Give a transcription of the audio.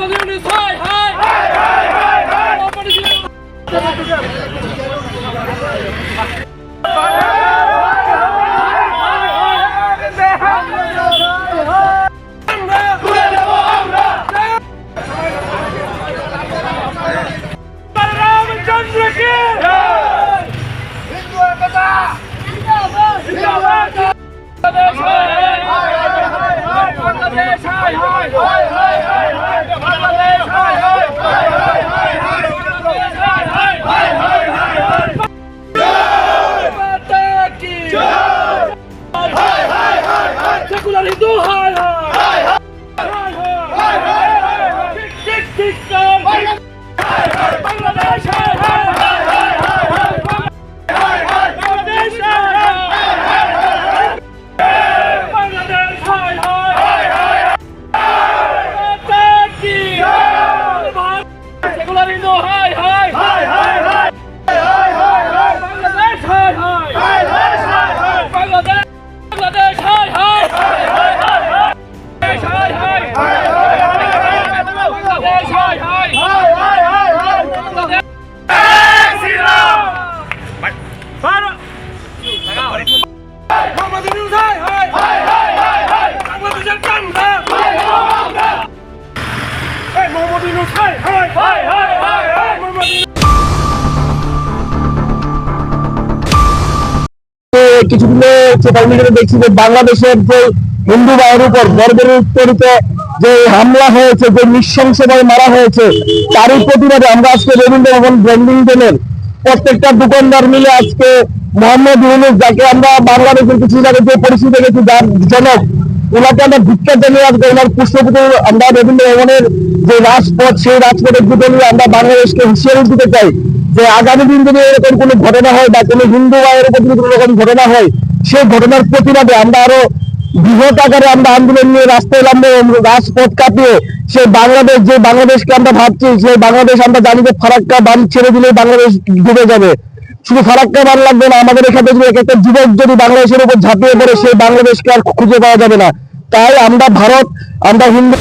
মোহাম্মদ ইউনুস হাই হাই সেকুলার হিন্দু হাই যে বাংলাদেশের হামলা হয়েছে যে মারা হয়েছে তারই আমরা আজকে প্রত্যেকটা দোকানদার মিলে আজকে মোহাম্মদ ইউনুস যাকে আমরা বাংলাদেশের কিছু আগে যে পরিস্থিতি দেখেছি, যার জনক ওনাকে আমরা ভিক্ষা জানিয়ে আজকে ওনার পুষ্পপুজো আমরা রবীন্দ্র ভবনের যে রাজপথ, সেই রাজপথের দুটো নিয়ে আমরা বাংলাদেশকে হুঁশিয়ারি দিতে চাই যে আগামী দিন যদি এরকম কোনো ঘটনা হয় বা কোনো হিন্দু ভাইয়ের উপর যদি কোনো রকম ঘটনা হয়, সেই ঘটনার প্রতিবাদে আমরা আরও বৃহৎ আকারে আমরা আন্দোলন নিয়ে রাস্তায় নামবো, রাজপথ কাঁপিয়ে সেই বাংলাদেশ, যে বাংলাদেশকে আমরা ভাবছি, সেই বাংলাদেশ আমরা জানি যে ফারাক্কা বান ছেড়ে দিলে বাংলাদেশ ডুবে যাবে। শুধু ফারাক্কা ভালো লাগবে না, আমাদের এখানে যদি এক একটা যুবক যদি বাংলাদেশের উপর ঝাঁপিয়ে পড়ে, সেই বাংলাদেশকে আর খুঁজে পাওয়া যাবে না। তাই আমরা ভারত, আমরা হিন্দু